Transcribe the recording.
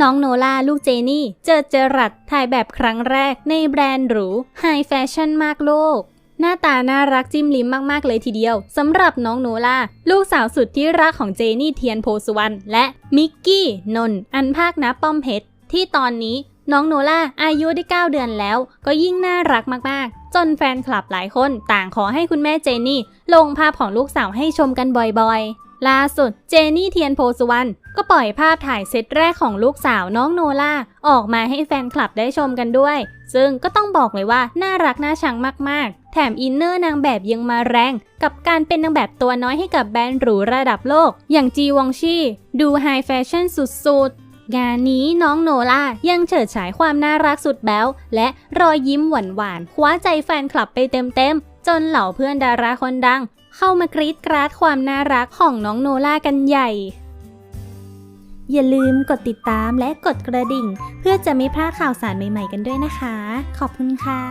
น้องโนล่าลูกเจนี่ เจอเจอรัดถ่ายแบบครั้งแรกในแบรนด์หรูไฮแฟชั่นมากโลก หน้าตาน่ารักจิ้มลิ้มมากๆเลยทีเดียวสำหรับน้องโนล่าลูกสาวสุดที่รักของเจนี่เทียนโพสุวรรณและมิกกี้นน์อันภาคนะป้อมเพชรที่ตอนนี้น้องโนล่าอายุได้ 9 เดือนแล้ว ก็ยิ่งน่ารักมากๆ จนแฟนคลับหลายคนต่างขอให้คุณแม่เจนี่ ลงภาพของลูกสาวให้ชมกันบ่อยๆ ล่าสุดเจนี่เทียนโพสุวรรณก็ปล่อยภาพถ่ายเซตแรกของลูกสาวน้องโนล่าออกมาให้แฟนคลับได้ชมกันด้วย ซึ่งก็ต้องบอกเลยว่าน่ารักน่าชังมากๆ แถมอินเนอร์นางแบบยังมาแรง กับการเป็นนางแบบตัวน้อยให้กับแบรนด์หรูระดับโลก อย่างจีวองชีดูไฮแฟชั่นสุดๆ งานนี้น้องโนล่ายังเฉิดฉายความน่ารักสุดแบ๊วและรอยยิ้มหวานๆคว้าใจแฟนคลับไปเต็มๆ จนเหล่าเพื่อนดาราคนดัง เข้ามากรี๊ดกราดความน่ารักของน้องโนล่ากันใหญ่ อย่าลืมกดติดตามและกดกระดิ่ง เพื่อจะไม่พลาดข่าวสารใหม่ๆกันด้วยนะคะ ขอบคุณค่ะ